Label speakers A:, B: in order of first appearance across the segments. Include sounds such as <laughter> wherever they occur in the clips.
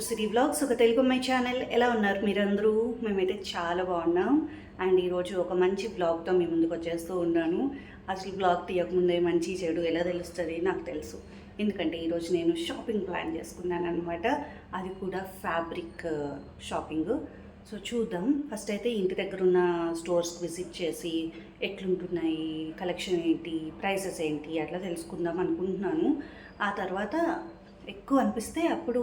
A: To city blogs ఒక Telugu my channel. ఎలా ఉన్నారు మీరందరూ? మేమైతే చాలా బాగున్నాం. అండ్ ఈరోజు ఒక మంచి బ్లాగ్తో మీ ముందుకు వచ్చేస్తూ ఉన్నాను. అసలు బ్లాగ్ తీయకముందే మంచి చెడు ఎలా తెలుస్తుంది? నాకు తెలుసు. ఎందుకంటే ఈరోజు నేను షాపింగ్ ప్లాన్ చేసుకున్నాను అనమాట అది కూడా ఫ్యాబ్రిక్ షాపింగ్. సో చూద్దాం. ఫస్ట్ అయితే ఇంటి దగ్గర ఉన్న స్టోర్స్కి విజిట్ చేసి ఎట్లుంటున్నాయి కలెక్షన్ ఏంటి ప్రైసెస్ ఏంటి అట్లా తెలుసుకుందాం అనుకుంటున్నాను. ఆ తర్వాత ఎక్కువ అనిపిస్తే అప్పుడు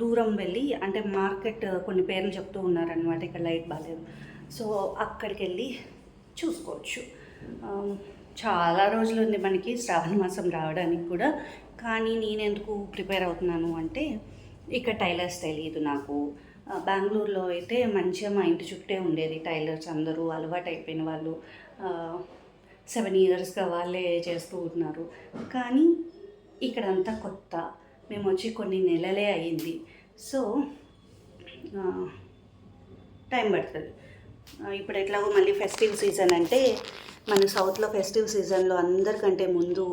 A: దూరం వెళ్ళి అంటే మార్కెట్ కొన్ని పేర్లు చెప్తూ ఉన్నారనమాట ఇక్కడ లైట్ బాగాలేదు. సో అక్కడికి వెళ్ళి చూసుకోవచ్చు చాలా రోజులు ఉంది మనకి శ్రావణ మాసం రావడానికి కూడా. కానీ నేను ఎందుకు ప్రిపేర్ అవుతున్నాను అంటే ఇక్కడ టైలర్స్ తెలియదు నాకు. బెంగళూరులో అయితే మంచిగా మా ఇంటి చుట్టే ఉండేది టైలర్స్ అందరూ అలవాటు అయిపోయిన వాళ్ళు. సెవెన్ ఇయర్స్గా వాళ్ళే చేస్తూ ఉన్నారు. కానీ ఇక్కడ అంతా కొత్త. మేము వచ్చి కొన్ని నెలలే అయ్యింది. సో టైం పడుతుంది. ఇప్పుడు ఎట్లాగో మళ్ళీ ఫెస్టివ్ సీజన్ అంటే మన సౌత్లో ఫెస్టివ్ సీజన్లో అందరికంటే ముందు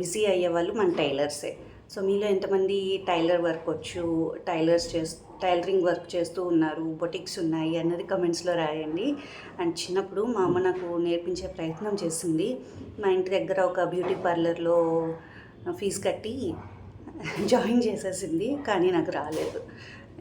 A: బిజీ అయ్యేవాళ్ళు మన టైలర్సే. సో మీలో ఎంతమంది టైలర్ వర్క్ వచ్చు టైలర్స్ చేస్తూ టైలరింగ్ వర్క్ చేస్తూ ఉన్నారు బొటిక్స్ ఉన్నాయి అన్నది కమెంట్స్లో రాయండి. అండ్ చిన్నప్పుడు మా అమ్మ నాకు నేర్పించే ప్రయత్నం చేసింది. మా ఇంటి దగ్గర ఒక బ్యూటీ పార్లర్లో ఫీజు కట్టి జాయిన్ చేసేసింది కానీ నాకు రాలేదు.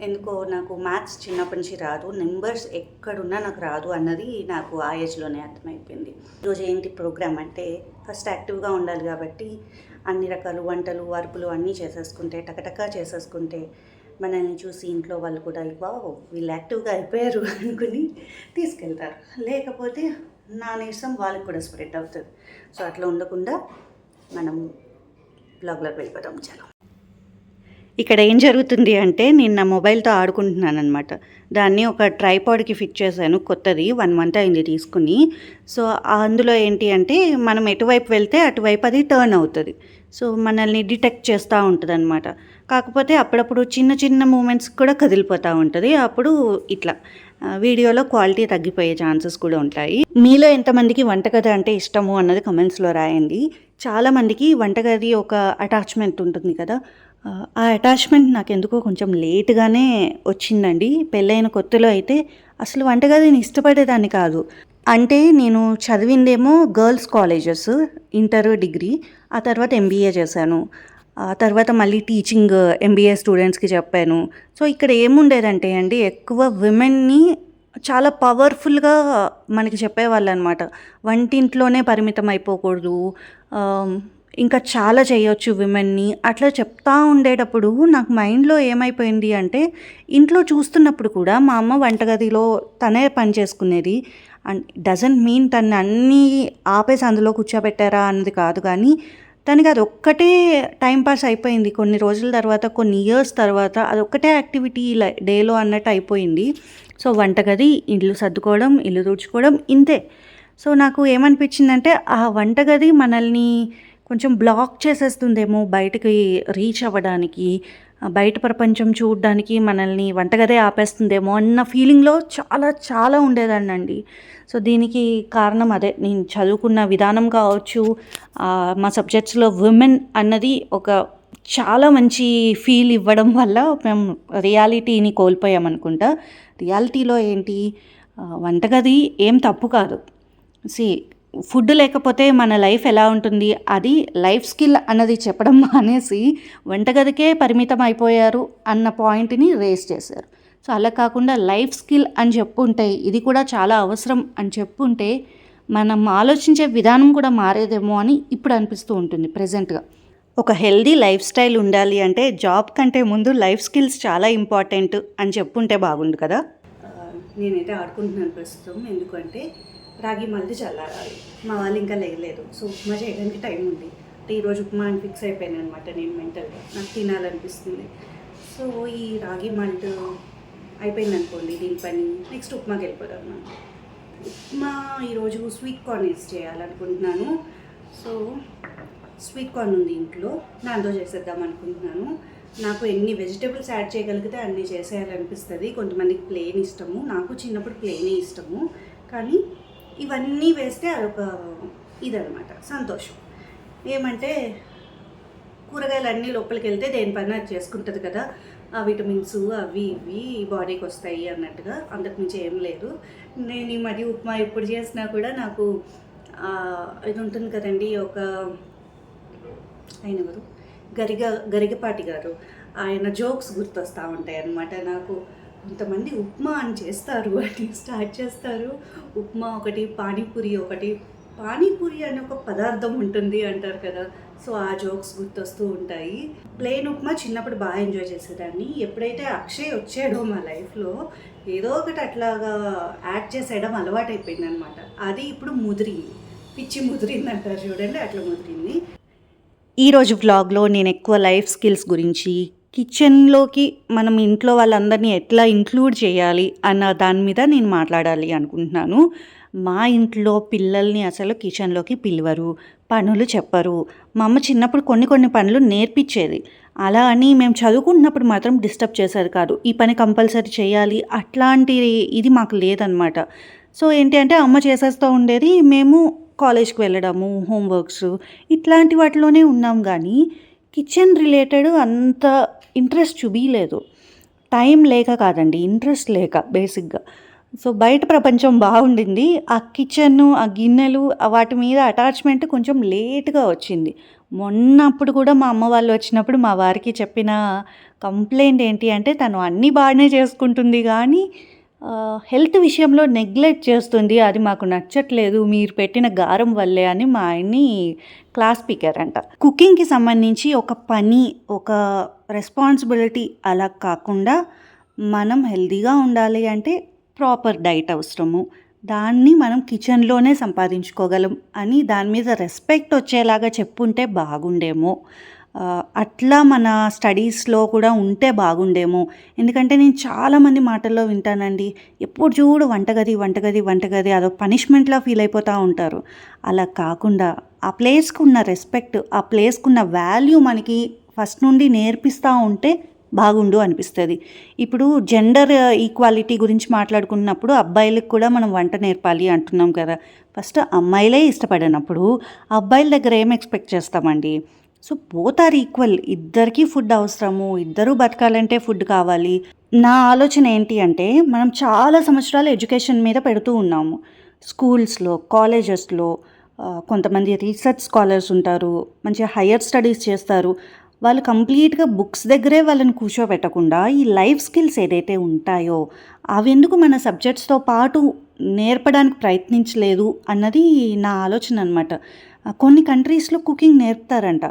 A: ఎందుకో నాకు మ్యాథ్స్ చిన్నప్పటి నుంచి రాదు నెంబర్స్ ఎక్కడున్నా నాకు రాదు అన్నది నాకు ఆ ఏజ్లోనే అర్థమైపోయింది. ఈరోజు ఏంటి ప్రోగ్రామ్ అంటే ఫస్ట్ యాక్టివ్గా ఉండాలి కాబట్టి అన్ని రకాల వంటలు వరుపులు అన్నీ చేసేసుకుంటే టకటకా చేసేసుకుంటే మనల్ని చూసి ఇంట్లో వాళ్ళు కూడా వావ్ వీళ్ళు యాక్టివ్గా అయిపోయారు <laughs> అనుకుని తీసుకెళ్తారు. లేకపోతే నా నీరసం వాళ్ళకి కూడా స్ప్రెడ్ అవుతుంది. సో అట్లా ఉండకుండా మనం బ్లాగ్లోకి వెళ్ళిపోతాం చాలా. ఇక్కడ ఏం జరుగుతుంది అంటే నేను నా మొబైల్తో ఆడుకుంటున్నాను అనమాట దాన్ని ఒక ట్రైపాడ్కి ఫిట్ చేశాను కొత్తది వన్ మంత్ అయింది తీసుకుని. సో అందులో ఏంటి అంటే మనం ఎటువైపు వెళ్తే అటువైపు అది టర్న్ అవుతుంది. సో మనల్ని డిటెక్ట్ చేస్తూ ఉంటుంది అనమాట కాకపోతే అప్పుడప్పుడు చిన్న చిన్న మూమెంట్స్ కూడా కదిలిపోతూ ఉంటుంది. అప్పుడు ఇట్లా వీడియోలో క్వాలిటీ తగ్గిపోయే ఛాన్సెస్ కూడా ఉంటాయి. మీలో ఎంతమందికి వంటగది అంటే ఇష్టము అన్నది కమెంట్స్లో రాయండి. చాలామందికి వంటగది ఒక అటాచ్మెంట్ ఉంటుంది కదా ఆ, అటాచ్మెంట్ నాకు ఎందుకో కొంచెం లేట్గానే వచ్చిందండి. పెళ్ళైన కొత్తలో అయితే అసలు వంటగదిని ఇష్టపడేదాన్ని కాదు. అంటే నేను చదివిందేమో గర్ల్స్ కాలేజెస్ ఇంటర్ డిగ్రీ ఆ తర్వాత ఎంబీఏ చేశాను. ఆ తర్వాత మళ్ళీ టీచింగ్ ఎంబీఏ స్టూడెంట్స్కి చెప్పాను. సో ఇక్కడ ఏముండేదంటే అండి ఎక్కువ విమెన్ని చాలా పవర్ఫుల్గా మనకి చెప్పేవాళ్ళు అనమాట వంటింట్లోనే పరిమితం అయిపోకూడదు ఇంకా చాలా చేయొచ్చు విమెన్ని. అట్లా చెప్తా ఉండేటప్పుడు నాకు మైండ్లో ఏమైపోయింది అంటే ఇంట్లో చూస్తున్నప్పుడు కూడా మా అమ్మ వంటగదిలో తనే పని చేసుకునేది. అండ్ డజంట్ మీన్ తను అన్నీ ఆపేసి అందులో కూర్చోబెట్టారా అన్నది కాదు కానీ తనకి అది ఒక్కటే టైంపాస్ అయిపోయింది. కొన్ని రోజుల తర్వాత కొన్ని ఇయర్స్ తర్వాత అది ఒక్కటే యాక్టివిటీ డేలో అన్నట్టు అయిపోయింది. సో వంటగది ఇల్లు సర్దుకోవడం ఇల్లు తుడుచుకోవడం ఇంతే. సో నాకు ఏమనిపించిందంటే ఆ వంటగది మనల్ని కొంచెం బ్లాక్ చేసేస్తుందేమో బయటకి రీచ్ అవ్వడానికి బయట ప్రపంచం చూడడానికి మనల్ని వంటగదే ఆపేస్తుందేమో అన్న ఫీలింగ్లో చాలా చాలా ఉండేదాన్నండి. సో దీనికి కారణం అదే. నేను చదువుకున్న విధానం కావచ్చు మా సబ్జెక్ట్స్లో ఉమెన్ అన్నది ఒక చాలా మంచి ఫీల్ ఇవ్వడం వల్ల మేము రియాలిటీని కోల్పోయామనుకుంటా రియాలిటీలో ఏంటి? వంటగది ఏం తప్పు కాదు. సి ఫుడ్ లేకపోతే మన లైఫ్ ఎలా ఉంటుంది? అది లైఫ్ స్కిల్ అన్నది చెప్పడం మానేసి వంటగదికే పరిమితం అయిపోయారు అన్న పాయింట్ని రేస్ చేశారు. సో అలా కాకుండా లైఫ్ స్కిల్ అని చెప్పుంటే ఇది కూడా చాలా అవసరం అని చెప్పుంటే మనం ఆలోచించే విధానం కూడా మారేదేమో అని ఇప్పుడు అనిపిస్తూ ఉంటుంది ప్రజెంట్గా. ఒక హెల్దీ లైఫ్ స్టైల్ ఉండాలి అంటే జాబ్ కంటే ముందు లైఫ్ స్కిల్స్ చాలా ఇంపార్టెంట్ అని చెప్పుంటే బాగుండు కదా? నేనైతే ఆడుకుంటున్నాను ప్రస్తుతం. ఎందుకంటే రాగి మళ్ళీ చల్లారాలి. మా వాళ్ళు ఇంకా లేదు సో ఉప్మా చేయడానికి టైం ఉంది. అంటే ఈరోజు ఉప్మా అని ఫిక్స్ అయిపోయాను అనమాట నేను మెంటల్గా. నాకు తినాలనిపిస్తుంది. సో ఈ రాగి మల్ట్ అయిపోయింది అనుకోండి దీని పని. నెక్స్ట్ ఉప్మాకి వెళ్ళిపోదాం మనం ఉప్మా ఈరోజు స్వీట్ కార్న్ యూస్ చేయాలనుకుంటున్నాను. సో స్వీట్ కార్న్ ఉంది ఇంట్లో. దాంతో చేసేద్దాం అనుకుంటున్నాను. నాకు ఎన్ని వెజిటేబుల్స్ యాడ్ చేయగలిగితే అన్ని చేసేయాలనిపిస్తుంది. కొంతమందికి ప్లేన్ ఇష్టము. నాకు చిన్నప్పుడు ప్లేనే ఇష్టము. కానీ ఇవన్నీ వేస్తే అదొక ఇదనమాట సంతోషం. ఏమంటే కూరగాయలు అన్నీ లోపలికి వెళ్తే దేనిపైన అది చేసుకుంటుంది కదా. ఆ విటమిన్స్ అవి ఇవి బాడీకి వస్తాయి అన్నట్టుగా అంతకుమించి ఏం లేదు. నేను ఈ మధ్య ఉప్మా ఎప్పుడు చేసినా కూడా నాకు ఇది ఉంటుంది కదండి ఒక ఆయన ఎవరు గరిగ గరిగపాటి గారు. ఆయన జోక్స్ గుర్తొస్తూ ఉంటాయి అన్నమాట నాకు. కొంతమంది ఉప్మా అని చేస్తారు అని స్టార్ట్ చేస్తారు. ఉప్మా ఒకటి పానీపూరి ఒకటి. పానీపూరి అనే ఒక పదార్థం ఉంటుంది అంటారు కదా. సో ఆ జోక్స్ గుర్తొస్తూ ఉంటాయి. ప్లేన్ ఉప్మా చిన్నప్పుడు బాగా ఎంజాయ్ చేసేదాన్ని. ఎప్పుడైతే అక్షయ్ వచ్చాడో మా లైఫ్లో ఏదో ఒకటి అట్లాగా యాడ్ చేసేయడం అలవాటైపోయింది అనమాట అది ఇప్పుడు ముదిరింది. పిచ్చి ముదిరింది అంటారు చూడండి అట్లా ముదిరింది. ఈరోజు వ్లాగ్లో నేను ఎక్కువ లైఫ్ స్కిల్స్ గురించి కిచెన్లోకి మనం ఇంట్లో వాళ్ళందరినీ ఎట్లా ఇంక్లూడ్ చేయాలి అన్న దాని మీద నేను మాట్లాడాలి అనుకుంటున్నాను. మా ఇంట్లో పిల్లల్ని అసలు కిచెన్లోకి పిలవరు పనులు చెప్పరు. మా అమ్మ చిన్నప్పుడు కొన్ని కొన్ని పనులు నేర్పించేది. అలా అని మేము చదువుకుంటున్నప్పుడు మాత్రం డిస్టర్బ్ చేసేది కాదు. ఈ పని కంపల్సరీ చేయాలి అట్లాంటి ఇది మాకు లేదనమాట. సో ఏంటి అంటే అమ్మ చేసేస్తూ ఉండేది మేము కాలేజ్కి వెళ్ళడము హోంవర్క్స్ ఇట్లాంటి వాటిలోనే ఉన్నాం. కానీ కిచెన్ రిలేటెడ్ అంత ఇంట్రెస్ట్ చూపించలేదు టైం లేక కాదండి ఇంట్రెస్ట్ లేక బేసిక్గా. సో బయట ప్రపంచం బాగుండింది ఆ కిచెన్ ఆ గిన్నెలు వాటి మీద అటాచ్మెంట్ కొంచెం లేట్గా వచ్చింది. మొన్నప్పుడు కూడా మా అమ్మ వాళ్ళు వచ్చినప్పుడు మా వారికి చెప్పిన కంప్లైంట్ ఏంటి అంటే తను అన్నీ బాగానే చేసుకుంటుంది కానీ హెల్త్ విషయంలో నెగ్లెక్ట్ చేస్తుంది. అది మాకు నచ్చట్లేదు. మీరు పెట్టిన గారం వల్లే అని మా ఆయన్ని క్లాస్ స్పీకర్ అంట కుకింగ్కి సంబంధించి ఒక పని ఒక రెస్పాన్సిబిలిటీ అలా కాకుండా మనం హెల్తీగా ఉండాలి అంటే ప్రాపర్ డైట్ అవసరము. దాన్ని మనం కిచెన్లోనే సంపాదించుకోగలం అని దాని మీద రెస్పెక్ట్ వచ్చేలాగా చెప్పుంటే బాగుండేమో. అట్లా మన స్టడీస్లో కూడా ఉంటే బాగుండేమో. ఎందుకంటే నేను చాలామంది మాటల్లో వింటానండి. ఎప్పుడు చూడు వంటగది వంటగది వంటగది అదో పనిష్మెంట్లా ఫీల్ అయిపోతూ ఉంటారు. అలా కాకుండా ఆ ప్లేస్కి ఉన్న రెస్పెక్ట్ ఆ ప్లేస్కి ఉన్న వాల్యూ మనకి ఫస్ట్ నుండి నేర్పిస్తూ ఉంటే బాగుండు అనిపిస్తుంది. ఇప్పుడు జెండర్ ఈక్వాలిటీ గురించి మాట్లాడుకున్నప్పుడు అబ్బాయిలకు కూడా మనం వంట నేర్పాలి అంటున్నాం కదా. ఫస్ట్ అమ్మాయిలే ఇష్టపడినప్పుడు అబ్బాయిల దగ్గర ఏం ఎక్స్పెక్ట్ చేస్తామండి? So both are equal. ఇద్దరికీ ఫుడ్ అవసరము ఇద్దరూ బతకాలంటే ఫుడ్ కావాలి. నా ఆలోచన ఏంటి అంటే మనం చాలా సంవత్సరాలు ఎడ్యుకేషన్ మీద పెడుతూ ఉన్నాము. స్కూల్స్లో కాలేజెస్లో కొంతమంది రీసెర్చ్ స్కాలర్స్ ఉంటారు మంచి హయ్యర్ స్టడీస్ చేస్తారు. వాళ్ళు కంప్లీట్గా బుక్స్ దగ్గరే వాళ్ళని కూర్చోబెట్టకుండా ఈ లైఫ్ స్కిల్స్ ఏదైతే ఉంటాయో అవి ఎందుకు మన సబ్జెక్ట్స్తో పాటు నేర్పడానికి ప్రయత్నించలేదు అన్నది నా ఆలోచన అనమాట కొన్ని కంట్రీస్లో కుకింగ్ నేర్పుతారంట.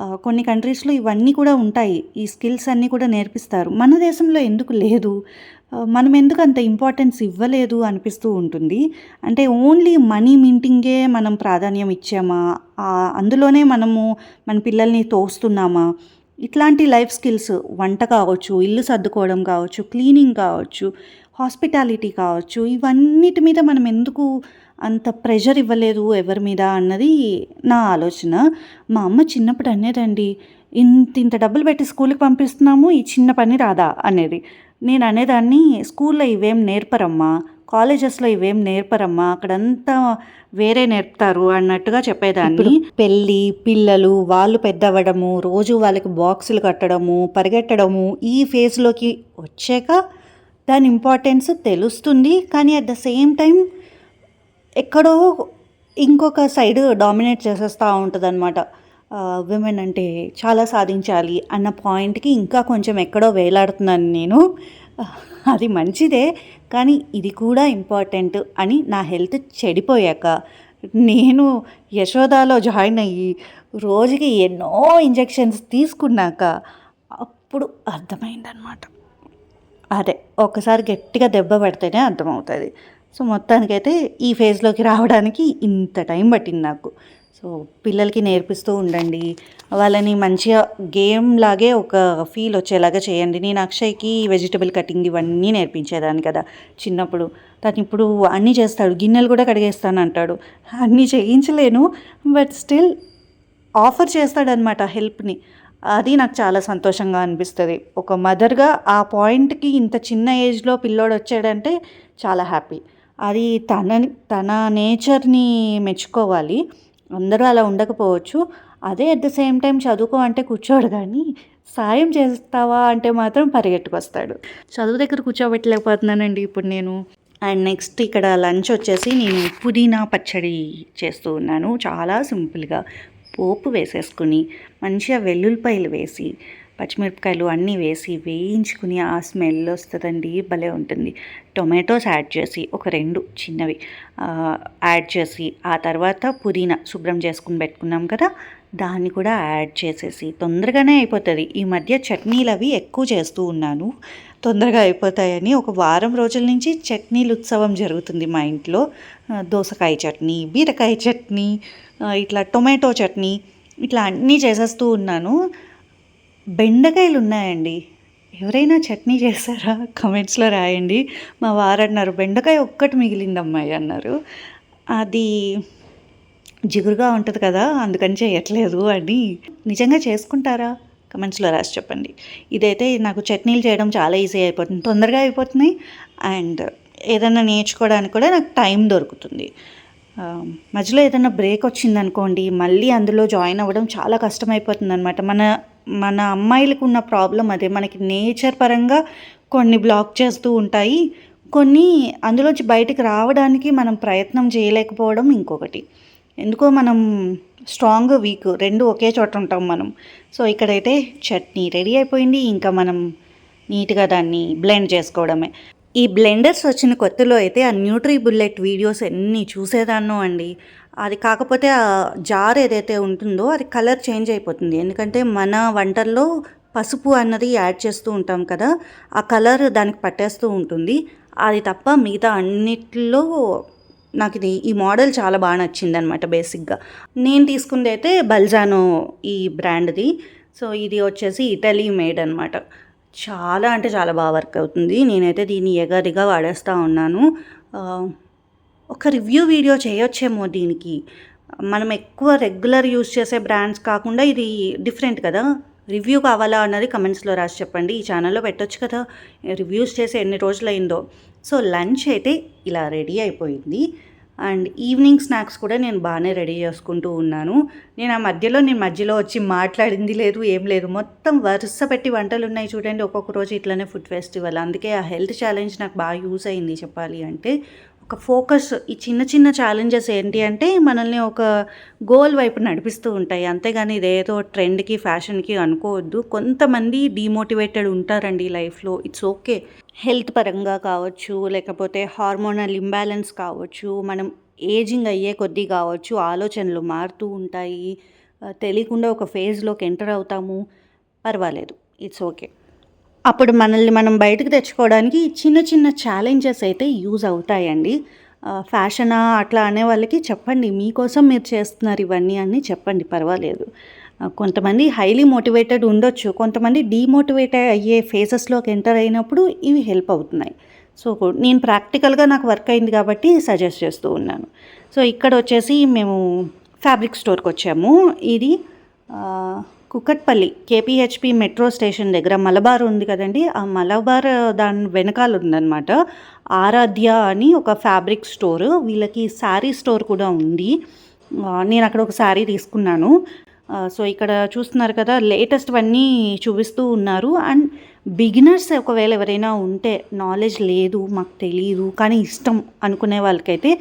A: కొన్ని కంట్రీస్లో ఇవన్నీ కూడా ఉంటాయి. ఈ స్కిల్స్ అన్నీ కూడా నేర్పిస్తారు. మన దేశంలో ఎందుకు లేదు? మనం ఎందుకు అంత ఇంపార్టెన్స్ ఇవ్వలేదు అనిపిస్తూ ఉంటుంది. అంటే ఓన్లీ మనీ మింటింగే మనం ప్రాధాన్యం ఇచ్చామా? అందులోనే మనము మన పిల్లల్ని తోస్తున్నామా? ఇట్లాంటి లైఫ్ స్కిల్స్ వంట కావచ్చు ఇల్లు సర్దుకోవడం కావచ్చు క్లీనింగ్ కావచ్చు హాస్పిటాలిటీ కావచ్చు ఇవన్నిటి మీద మనం ఎందుకు అంత ప్రెషర్ ఇవ్వలేదు ఎవరి మీద అన్నది నా ఆలోచన. మా అమ్మ చిన్నప్పుడు అనేదండి ఇంత ఇంత డబ్బులు పెట్టి స్కూల్కి పంపిస్తున్నాము ఈ చిన్న పని రాదా? అనేది. నేను అనేదాన్ని స్కూల్లో ఇవేం నేర్పరమ్మా కాలేజెస్లో ఇవేం నేర్పరమ్మా అక్కడంతా వేరే నేర్పుతారు అన్నట్టుగా చెప్పేదాన్ని. పెళ్ళి పిల్లలు వాళ్ళు పెద్దవ్వడము రోజు వాళ్ళకి బాక్సులు కట్టడము పరిగెట్టడము ఈ ఫేజ్లోకి వచ్చాక దాని ఇంపార్టెన్స్ తెలుస్తుంది. కానీ అట్ ద సేమ్ టైం ఎక్కడో ఇంకొక సైడ్ డామినేట్ చేసేస్తూ ఉంటుంది అనమాట విమెన్ అంటే చాలా సాధించాలి అన్న పాయింట్కి ఇంకా కొంచెం ఎక్కడో వేలాడుతున్నాను నేను. అది మంచిదే కానీ ఇది కూడా ఇంపార్టెంట్ అని నా హెల్త్ చెడిపోయాక నేను యశోదాలో జాయిన్ అయ్యి రోజుకి ఎన్నో ఇంజెక్షన్స్ తీసుకున్నాక అప్పుడు అర్థమైందనమాట అదే ఒక్కసారి గట్టిగా దెబ్బ పడితేనే అర్థమవుతుంది. సో మొత్తానికైతే ఈ ఫేజ్లోకి రావడానికి ఇంత టైం పట్టింది నాకు. సో పిల్లలకి నేర్పిస్తూ ఉండండి. వాళ్ళని మంచిగా గేమ్ లాగే ఒక ఫీల్ వచ్చేలాగా చేయండి. నేను అక్షయ్కి వెజిటబుల్ కటింగ్ ఇవన్నీ నేర్పించేదాన్ని కదా చిన్నప్పుడు. తను ఇప్పుడు అన్నీ చేస్తాడు. గిన్నెలు కూడా కడిగేస్తాను అంటాడు. అన్నీ చేయించలేను. బట్ స్టిల్ ఆఫర్ చేస్తాడనమాట హెల్ప్ని. అది నాకు చాలా సంతోషంగా అనిపిస్తుంది. ఒక మదర్గా ఆ పాయింట్కి ఇంత చిన్న ఏజ్లో పిల్లోడు వచ్చాడంటే చాలా హ్యాపీ. అది తన తన నేచర్ని మెచ్చుకోవాలి. అందరూ అలా ఉండకపోవచ్చు. అదే అట్ ద సేమ్ టైం చదువుకో అంటే కూర్చోడు కానీ సాయం చేస్తావా అంటే మాత్రం పరిగెట్టుకొస్తాడు. చదువు దగ్గర కూర్చోబెట్టలేకపోతున్నానండి ఇప్పుడు నేను. అండ్ నెక్స్ట్ ఇక్కడ లంచ్ వచ్చేసి నేను పుదీనా పచ్చడి చేస్తూ ఉన్నాను. చాలా సింపుల్గా పోపు వేసేసుకుని మంచిగా వెల్లుల్లిపాయలు వేసి పచ్చిమిరపకాయలు అన్నీ వేసి వేయించుకుని ఆ స్మెల్ వస్తుందండి భలే ఉంటుంది. టొమాటోస్ యాడ్ చేసి ఒక రెండు చిన్నవి యాడ్ చేసి ఆ తర్వాత పుదీనా శుభ్రం చేసుకుని పెట్టుకున్నాం కదా దాన్ని కూడా యాడ్ చేసేసి తొందరగానే అయిపోతుంది. ఈ మధ్య చట్నీలు అవి ఎక్కువ చేస్తూ ఉన్నాను. తొందరగా అయిపోతాయని ఒక వారం రోజుల నుంచి చట్నీలు ఉత్సవం జరుగుతుంది మా ఇంట్లో. దోసకాయ చట్నీ బీరకాయ చట్నీ ఇట్లా టొమాటో చట్నీ ఇట్లా అన్నీ చేసేస్తూ ఉన్నాను. బెండకాయలు ఉన్నాయండి ఎవరైనా చట్నీ చేస్తారా కమెంట్స్లో రాయండి. మా వారు అన్నారు బెండకాయ ఒక్కటి మిగిలింది అమ్మాయి అన్నారు. అది జిగురుగా ఉంటుంది కదా అందుకని చేయట్లేదు అని. నిజంగా చేసుకుంటారా? కమెంట్స్లో రాసి చెప్పండి. ఇదైతే నాకు చట్నీలు చేయడం చాలా ఈజీ అయిపోతుంది తొందరగా అయిపోతున్నాయి అండ్ ఏదైనా నేర్చుకోవడానికి కూడా నాకు టైం దొరుకుతుంది. మధ్యలో ఏదైనా బ్రేక్ వచ్చిందనుకోండి మళ్ళీ అందులో జాయిన్ అవ్వడం చాలా కష్టమైపోతుంది అనమాట మన మన అమ్మాయిలకు ఉన్న ప్రాబ్లం అదే. మనకి నేచర్ పరంగా కొన్ని బ్లాక్ చేస్తూ ఉంటాయి. కొన్ని అందులోంచి బయటకు రావడానికి మనం ప్రయత్నం చేయలేకపోవడం ఇంకొకటి. ఎందుకో మనం స్ట్రాంగ్ వీక్ రెండు ఒకే చోట ఉంటాం మనం. సో ఇక్కడైతే చట్నీ రెడీ అయిపోయింది. ఇంకా మనం నీట్గా దాన్ని బ్లెండ్ చేసుకోవడమే. ఈ బ్లెండర్స్ వచ్చిన కొత్తలో అయితే ఆ న్యూట్రీ బుల్లెట్ వీడియోస్ ఎన్ని చూసేదాన్నో అండి. అది కాకపోతే ఆ జార్ ఏదైతే ఉంటుందో అది కలర్ చేంజ్ అయిపోతుంది. ఎందుకంటే మన వంటల్లో పసుపు అన్నది యాడ్ చేస్తూ ఉంటాం కదా ఆ కలర్ దానికి పట్టేస్తూ ఉంటుంది. అది తప్ప మిగతా అన్నిట్లో నాకు ఇది ఈ మోడల్ చాలా బాగా నచ్చింది అనమాట బేసిక్గా. నేను తీసుకుంది అయితే బల్జానో ఈ బ్రాండ్ది. సో ఇది వచ్చేసి ఇటలీ మేడ్ అనమాట చాలా అంటే చాలా బాగా వర్క్ అవుతుంది. నేనైతే దీన్ని ఎగరిగా వాడేస్తూ ఉన్నాను. ఒక రివ్యూ వీడియో చేయొచ్చేమో దీనికి. మనం ఎక్కువ రెగ్యులర్ యూస్ చేసే బ్రాండ్స్ కాకుండా ఇది డిఫరెంట్ కదా. రివ్యూ కావాలా అన్నది కమెంట్స్లో రాసి చెప్పండి. ఈ ఛానల్లో పెట్టొచ్చు కదా. రివ్యూస్ చేసి ఎన్ని రోజులైందో. సో లంచ్ అయితే ఇలా రెడీ అయిపోయింది. అండ్ ఈవినింగ్ స్నాక్స్ కూడా నేను బాగానే రెడీ చేసుకుంటూ ఉన్నాను. నేను ఆ మధ్యలో నేను మధ్యలో వచ్చి మాట్లాడింది లేదు ఏం లేదు. మొత్తం వరుస పెట్టి వంటలు ఉన్నాయి చూడండి. ఒక్కొక్క రోజు ఇట్లనే ఫుడ్ ఫెస్టివల్. అందుకే ఆ హెల్త్ ఛాలెంజ్ నాకు బాగా యూస్ అయింది చెప్పాలి అంటే. ఒక ఫోకస్ ఈ చిన్న చిన్న ఛాలెంజెస్ ఏంటి అంటే మనల్ని ఒక గోల్ వైపు నడిపిస్తూ ఉంటాయి. అంతేగాని ఇదేదో ట్రెండ్కి ఫ్యాషన్కి అనుకోవద్దు. కొంతమంది డీమోటివేటెడ్ ఉంటారండి లైఫ్లో. ఇట్స్ ఓకే హెల్త్ పరంగా కావచ్చు లేకపోతే హార్మోనల్ ఇంబ్యాలెన్స్ కావచ్చు మనం ఏజింగ్ అయ్యే కొద్దీ కావచ్చు ఆలోచనలు మారుతూ ఉంటాయి. తెలియకుండా ఒక ఫేజ్లోకి ఎంటర్ అవుతాము. పర్వాలేదు. ఇట్స్ ఓకే అప్పుడు మనల్ని మనం బయటకు తెచ్చుకోవడానికి చిన్న చిన్న ఛాలెంజెస్ అయితే యూజ్ అవుతాయండి. ఫ్యాషనా అట్లా అనే వాళ్ళకి చెప్పండి మీకోసం మీరు చేస్తున్నారు ఇవన్నీ అని చెప్పండి పర్వాలేదు. కొంతమంది హైలీ మోటివేటెడ్ ఉండొచ్చు కొంతమంది డీమోటివేట్ అయ్యే ఫేసెస్లోకి ఎంటర్ అయినప్పుడు ఇవి హెల్ప్ అవుతున్నాయి. సో నేను ప్రాక్టికల్గా నాకు వర్క్ అయింది కాబట్టి సజెస్ట్ చేస్తూ ఉన్నాను. సో ఇక్కడ వచ్చేసి మేము ఫ్యాబ్రిక్ స్టోర్కి వచ్చాము ఇది కుకట్పల్లి కేపీహెచ్పి మెట్రో స్టేషన్ దగ్గర మలబార్ ఉంది కదండి. ఆ మలబార్ దాని వెనకాల ఉందన్నమాట. ఆరాధ్య అని ఒక ఫ్యాబ్రిక్ స్టోర్. వీళ్ళకి శారీ స్టోర్ కూడా ఉంది. నేను అక్కడ ఒక శారీ తీసుకున్నాను. సో ఇక్కడ చూస్తున్నారు కదా లేటెస్ట్ అన్నీ చూపిస్తూ ఉన్నారు. అండ్ బిగినర్స్ ఒకవేళ ఎవరైనా ఉంటే నాలెడ్జ్ లేదు మాకు తెలియదు కానీ ఇష్టం అనుకునే వాళ్ళకైతే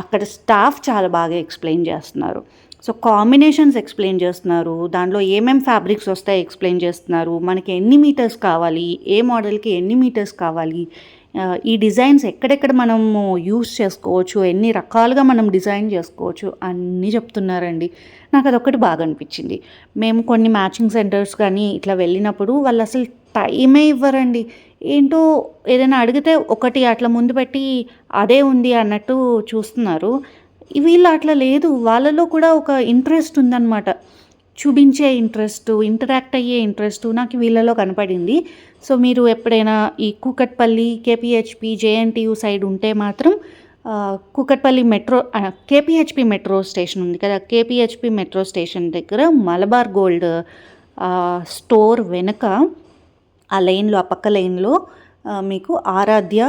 A: అక్కడ స్టాఫ్ చాలా బాగా ఎక్స్ప్లెయిన్ చేస్తున్నారు. సో కాంబినేషన్స్ ఎక్స్ప్లెయిన్ చేస్తున్నారు. దాంట్లో ఏమేమి ఫ్యాబ్రిక్స్ వస్తాయి ఎక్స్ప్లెయిన్ చేస్తున్నారు. మనకి ఎన్ని మీటర్స్ కావాలి? ఏ మోడల్కి ఎన్ని మీటర్స్ కావాలి? ఈ డిజైన్స్ ఎక్కడెక్కడ మనము యూస్ చేసుకోవచ్చు? ఎన్ని రకాలుగా మనం డిజైన్ చేసుకోవచ్చు? అన్నీ చెప్తున్నారండి. నాకు అదొకటి బాగా అనిపించింది. మేము కొన్ని మ్యాచింగ్ సెంటర్స్ కానీ ఇట్లా వెళ్ళినప్పుడు వాళ్ళు అసలు టైమే ఇవ్వరండి. ఏంటో ఏదైనా అడిగితే ఒకటి అట్లా ముందు పెట్టి అదే ఉంది అన్నట్టు చూస్తున్నారు. వీళ్ళు అట్లా లేదు. వాళ్ళలో కూడా ఒక ఇంట్రెస్ట్ ఉందన్నమాట. చూపించే ఇంట్రెస్ట్ ఇంటరాక్ట్ అయ్యే ఇంట్రెస్ట్ నాకు వీళ్ళలో కనపడింది. సో మీరు ఎప్పుడైనా ఈ కూకట్పల్లి కేపీహెచ్పి జేఎన్టీయు సైడ్ ఉంటే మాత్రం Kukatpally metro KPHP metro station ఉంది కదా. కేపీహెచ్పి మెట్రో స్టేషన్ దగ్గర మలబార్ గోల్డ్ స్టోర్ వెనుక ఆ లైన్లో ఆ పక్క లైన్లో మీకు ఆరాధ్య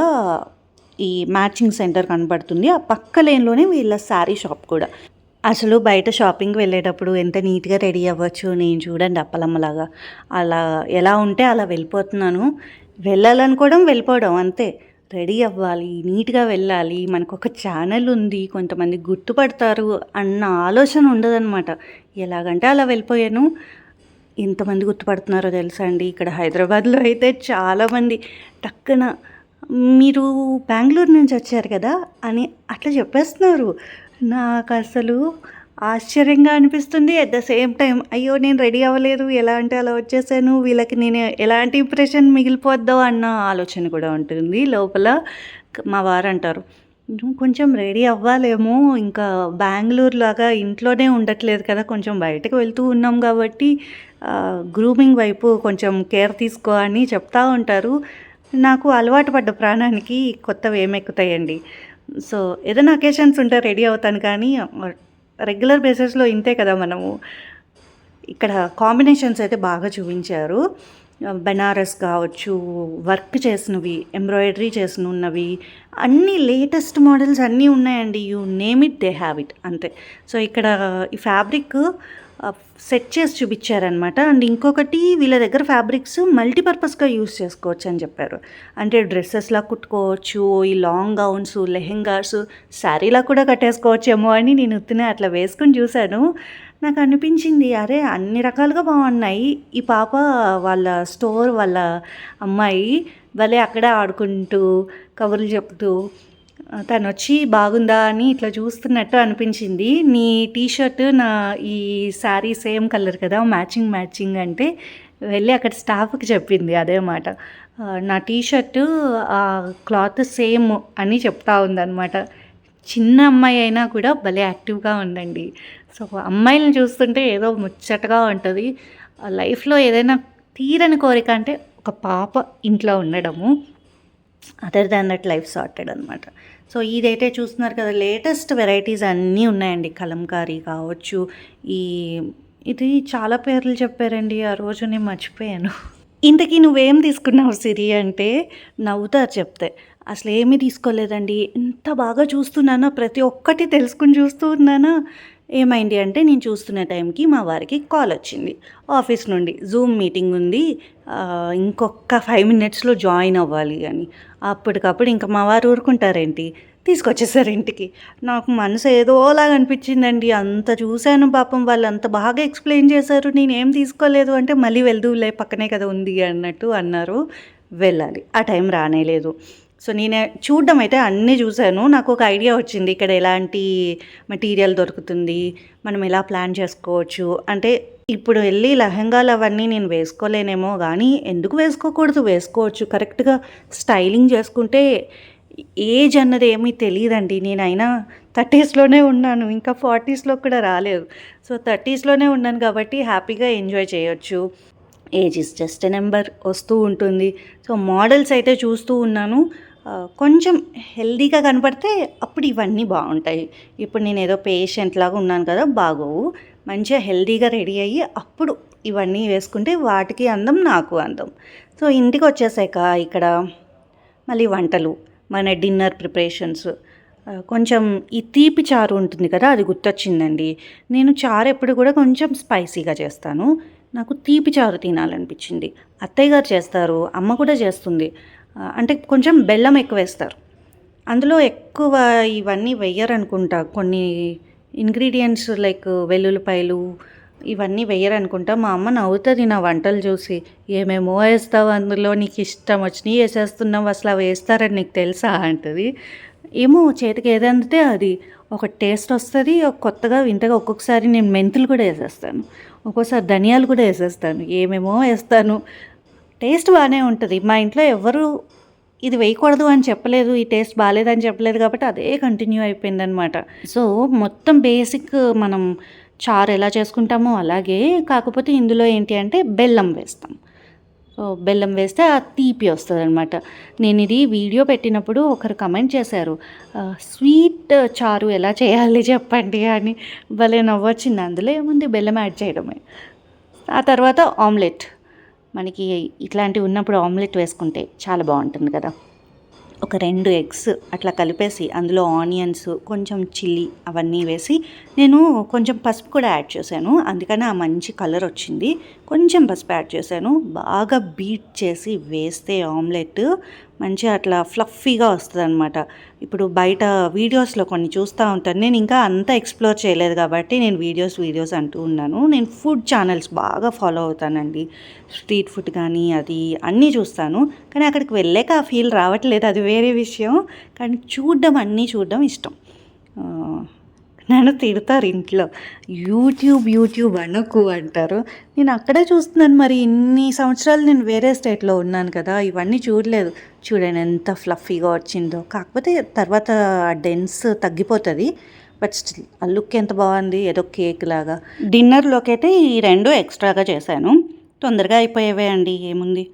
A: ఈ మ్యాచింగ్ సెంటర్ కనబడుతుంది. ఆ పక్క లైన్లోనే వీళ్ళ శారీ షాప్ కూడా. అసలు బయట షాపింగ్కి వెళ్ళేటప్పుడు ఎంత నీట్గా రెడీ అవ్వచ్చు నేను చూడండి అప్పలమ్మలాగా. అలా ఎలా ఉంటే అలా వెళ్ళిపోతున్నాను. వెళ్ళాలనుకోవడం వెళ్ళిపోవడం అంతే. రెడీ అవ్వాలి నీట్గా వెళ్ళాలి మనకు ఒక ఛానల్ ఉంది కొంతమంది గుర్తుపడతారు అన్న ఆలోచన ఉండదన్నమాట. ఎలాగంటే అలా వెళ్ళిపోయాను. ఎంతమంది గుర్తుపడుతున్నారో తెలుసా అండి? ఇక్కడ హైదరాబాద్లో అయితే చాలామంది టక్కున మీరు బెంగళూరు నుంచి వచ్చారు కదా అని అట్లా చెప్పేస్తున్నారు. నాకు అసలు ఆశ్చర్యంగా అనిపిస్తుంది. అట్ ద సేమ్ టైం అయ్యో నేను రెడీ అవ్వలేదు. ఎలా అంటే అలా వచ్చేసాను. వీళ్ళకి నేను ఎలాంటి ఇంప్రెషన్ మిగిలిపోద్దో అన్న ఆలోచన కూడా ఉంటుంది. లోపల మా వారు అంటారు "నువ్వు కొంచెం రెడీ అవ్వాలేమో. ఇంకా బెంగళూరు లాగా ఇంట్లోనే ఉండట్లేదు కదా. కొంచెం బయటకు వెళ్తూ ఉన్నాం కాబట్టి గ్రూమింగ్ వైపు కొంచెం కేర్ తీసుకో అని చెప్తా ఉంటారు. నాకు అలవాటు పడ్డ ప్రాణానికి కొత్తవి ఏమెక్కుతాయండి. సో ఏదైనా అకేషన్స్ ఉంటే రెడీ అవుతాను కానీ రెగ్యులర్ బేసిస్లో ఇంతే కదా మనము. ఇక్కడ కాంబినేషన్స్ అయితే బాగా చూపించారు. బెనారస్ కావచ్చు వర్క్ చేసినవి ఎంబ్రాయిడరీ చేసిన ఉన్నవి అన్ని లేటెస్ట్ మోడల్స్ అన్నీ ఉన్నాయండి. You name it they have it అంతే. సో ఇక్కడ ఈ ఫ్యాబ్రిక్ సెట్ చేసి చూపించారనమాట అండ్ ఇంకొకటి వీళ్ళ దగ్గర ఫ్యాబ్రిక్స్ మల్టీపర్పస్గా యూస్ చేసుకోవచ్చు అని చెప్పారు. అంటే డ్రెస్సెస్లా కుట్టుకోవచ్చు ఈ లాంగ్ గౌన్స్ లెహెంగాస్ శారీలా కూడా కట్టేసుకోవచ్చేమో అని నేను ఉత్తినే అట్లా వేసుకొని చూశాను. నాకు అనిపించింది అరే అన్ని రకాలుగా బాగున్నాయి. ఈ పాప వాళ్ళ స్టోర్ వాళ్ళ అమ్మాయి భలే అక్కడే ఆడుకుంటూ కబుర్లు చెప్తూ తను వచ్చి బాగుందా అని ఇట్లా చూస్తున్నట్టు అనిపించింది. నీ టీషర్ట్ నా ఈ శారీ సేమ్ కలర్ కదా మ్యాచింగ్ మ్యాచింగ్ అంటే వెళ్ళి అక్కడ స్టాఫ్కి చెప్పింది అదే మాట. నా టీషర్ట్ ఆ క్లాత్ సేమ్ అని చెప్తా ఉందన్నమాట. చిన్న అమ్మాయి అయినా కూడా భలే యాక్టివ్గా ఉందండి. సో అమ్మాయిలను చూస్తుంటే ఏదో ముచ్చటగా ఉంటుంది. లైఫ్లో ఏదైనా తీరని కోరిక అంటే ఒక పాప ఇంట్లో ఉండడము. Other than that life sorted అనమాట సో ఇదైతే చూస్తున్నారు కదా లేటెస్ట్ వెరైటీస్ అన్నీ ఉన్నాయండి. కలంకారీ కావచ్చు ఈ ఇది చాలా పేర్లు చెప్పారండి ఆ రోజు నేను మర్చిపోయాను. ఇంతకీ నువ్వేం తీసుకున్నావు సిరి అంటే నవ్వుతారు చెప్తే. అసలు ఏమీ తీసుకోలేదండి. ఎంత బాగా చూస్తున్నానా? ప్రతి ఒక్కటి తెలుసుకుని చూస్తూ ఉన్నానా? ఏమైంది అంటే నేను చూస్తున్న టైంకి మా వారికి కాల్ వచ్చింది. ఆఫీస్ నుండి జూమ్ మీటింగ్ ఉంది. ఇంకొక ఫైవ్ మినిట్స్లో జాయిన్ అవ్వాలి అని. అప్పటికప్పుడు ఇంకా మా వారు ఊరుకుంటారేంటి? తీసుకొచ్చేసారు ఇంటికి. నాకు మనసు ఏదోలాగా అనిపించిందండి. అంత చూశాను పాపం వాళ్ళు. అంత బాగా ఎక్స్ప్లెయిన్ చేశారు. నేనేం తీసుకోలేదు అంటే మళ్ళీ వెళ్దూలే పక్కనే కదా ఉంది అన్నట్టు అన్నారు. వెళ్ళాలి. ఆ టైం రానేలేదు. సో నేను చూడడం అయితే అన్నీ చూశాను. నాకు ఒక ఐడియా వచ్చింది. ఇక్కడ ఎలాంటి మెటీరియల్ దొరుకుతుంది? మనం ఎలా ప్లాన్ చేసుకోవచ్చు? అంటే ఇప్పుడు వెళ్ళి లెహంగాలు అవన్నీ నేను వేసుకోలేనేమో కానీ ఎందుకు వేసుకోకూడదు? వేసుకోవచ్చు. కరెక్ట్గా స్టైలింగ్ చేసుకుంటే ఏజ్ అన్నది ఏమీ తెలియదండి. నేనైనా థర్టీస్లోనే ఉన్నాను. ఇంకా ఫార్టీస్లో కూడా రాలేదు. సో థర్టీస్లోనే ఉన్నాను కాబట్టి హ్యాపీగా ఎంజాయ్ చేయొచ్చు. ఏజ్ ఇస్ జస్ట్ నెంబర్ వస్తూ ఉంటుంది. సో మోడల్స్ అయితే చూస్తూ ఉన్నాను. కొంచెం హెల్దీగా కనపడితే అప్పుడు ఇవన్నీ బాగుంటాయి. ఇప్పుడు నేను ఏదో పేషెంట్ లాగా ఉన్నాను కదా బాగోవు. మంచిగా హెల్దీగా రెడీ అయ్యి అప్పుడు ఇవన్నీ వేసుకుంటే వాటికి అందం నాకు అందం. సో ఇంటికి వచ్చేసాక ఇక్కడ మళ్ళీ వంటలు మన డిన్నర్ ప్రిపరేషన్స్. కొంచెం ఈ తీపి చారు ఉంటుంది కదా అది గుర్తొచ్చిందండి. నేను చారు ఎప్పుడు కూడా కొంచెం స్పైసీగా చేస్తాను. నాకు తీపి చారు తినాలనిపించింది. అత్తయ్య గారు చేస్తారు అమ్మ కూడా చేస్తుంది. అంటే కొంచెం బెల్లం ఎక్కువ వేస్తారు అందులో ఎక్కువ ఇవన్నీ వెయ్యరనుకుంటా కొన్ని ఇంగ్రీడియంట్స్ లైక్ వెల్లుల్లిపాయలు ఇవన్నీ వేయరనుకుంటా. మా అమ్మ నవ్వుతుంది నా వంటలు చూసి. ఏమేమో వేస్తావు అందులో? నీకు ఇష్టం వచ్చినాయి వేసేస్తున్నావు. అసలు అవి వేస్తారని నీకు తెలుసా? అంటుంది. ఏమో చేతికి ఏది అది. ఒక టేస్ట్ వస్తుంది. ఒక కొత్తగా వింతగా ఒక్కొక్కసారి నేను మెంతులు కూడా వేసేస్తాను. ఒక్కోసారి ధనియాలు కూడా వేసేస్తాను. ఏమేమో వేస్తాను. టేస్ట్ బాగానే ఉంటుంది. మా ఇంట్లో ఎవరు ఇది వేయకూడదు అని చెప్పలేదు ఈ టేస్ట్ బాగాలేదని చెప్పలేదు కాబట్టి అదే కంటిన్యూ అయిపోయిందనమాట. సో మొత్తం బేసిక్ మనం చారు ఎలా చేసుకుంటామో అలాగే కాకపోతే ఇందులో ఏంటి అంటే బెల్లం వేస్తాం. సో బెల్లం వేస్తే ఆ తీపి వస్తుంది అనమాట నేను ఇది వీడియో పెట్టినప్పుడు ఒకరు కమెంట్ చేశారు స్వీట్ చారు ఎలా చేయాలి చెప్పండి అని. భలే నవ్వొచ్చింది. అందులో ఏముంది? బెల్లం యాడ్ చేయడమే. ఆ తర్వాత ఆమ్లెట్. మనకి ఇట్లాంటివి ఉన్నప్పుడు ఆమ్లెట్ వేసుకుంటే చాలా బాగుంటుంది కదా. ఒక రెండు ఎగ్స్ అట్లా కలిపేసి అందులో ఆనియన్స్ కొంచెం చిల్లీ అవన్నీ వేసి నేను కొంచెం పసుపు కూడా యాడ్ చేశాను. అందుకని ఆ మంచి కలర్ వచ్చింది. కొంచెం పసుపు యాడ్ చేశాను. బాగా బీట్ చేసి వేస్తే ఆమ్లెట్ మంచిగా అట్లా ఫ్లఫీగా వస్తుంది అనమాట ఇప్పుడు బయట వీడియోస్లో కొన్ని చూస్తూ ఉంటాను. నేను ఇంకా అంతా ఎక్స్ప్లోర్ చేయలేదు కాబట్టి నేను వీడియోస్ వీడియోస్ అంటూ ఉన్నాను. నేను ఫుడ్ ఛానల్స్ బాగా ఫాలో అవుతానండి. స్ట్రీట్ ఫుడ్ కానీ అది అన్నీ చూస్తాను. కానీ అక్కడికి వెళ్ళాక ఆ ఫీల్ రావట్లేదు. అది వేరే విషయం. కానీ చూడడం అన్నీ చూడడం ఇష్టం. నన్ను తిడతారు ఇంట్లో. యూట్యూబ్ యూట్యూబ్ అనకు అంటారు. నేను అక్కడే చూస్తున్నాను మరి. ఇన్ని సంవత్సరాలు నేను వేరే స్టేట్లో ఉన్నాను కదా ఇవన్నీ చూడలేదు. చూడండి ఎంత ఫ్లఫీగా వచ్చిందో. కాకపోతే తర్వాత ఆ డెన్స్ తగ్గిపోతుంది. బట్ స్టిల్ ఆ లుక్ ఎంత బాగుంది ఏదో కేక్ లాగా. డిన్నర్లోకి అయితే ఈ రెండు ఎక్స్ట్రాగా చేశాను. తొందరగా అయిపోయేవే అండి ఏముంది?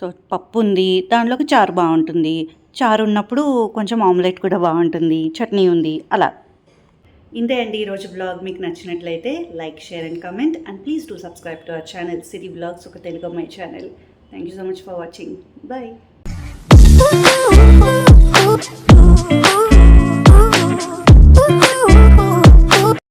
A: సో పప్పు ఉంది దాంట్లోకి చారు బాగుంటుంది. చారు ఉన్నప్పుడు కొంచెం ఆమ్లెట్ కూడా బాగుంటుంది చట్నీ ఉంది అలా. ఇంతే అండి ఈరోజు బ్లాగ్ మీకు నచ్చినట్లయితే like share and comment and please do subscribe to our channel city blogs ఒక Telugu my channel thank you so much for watching bye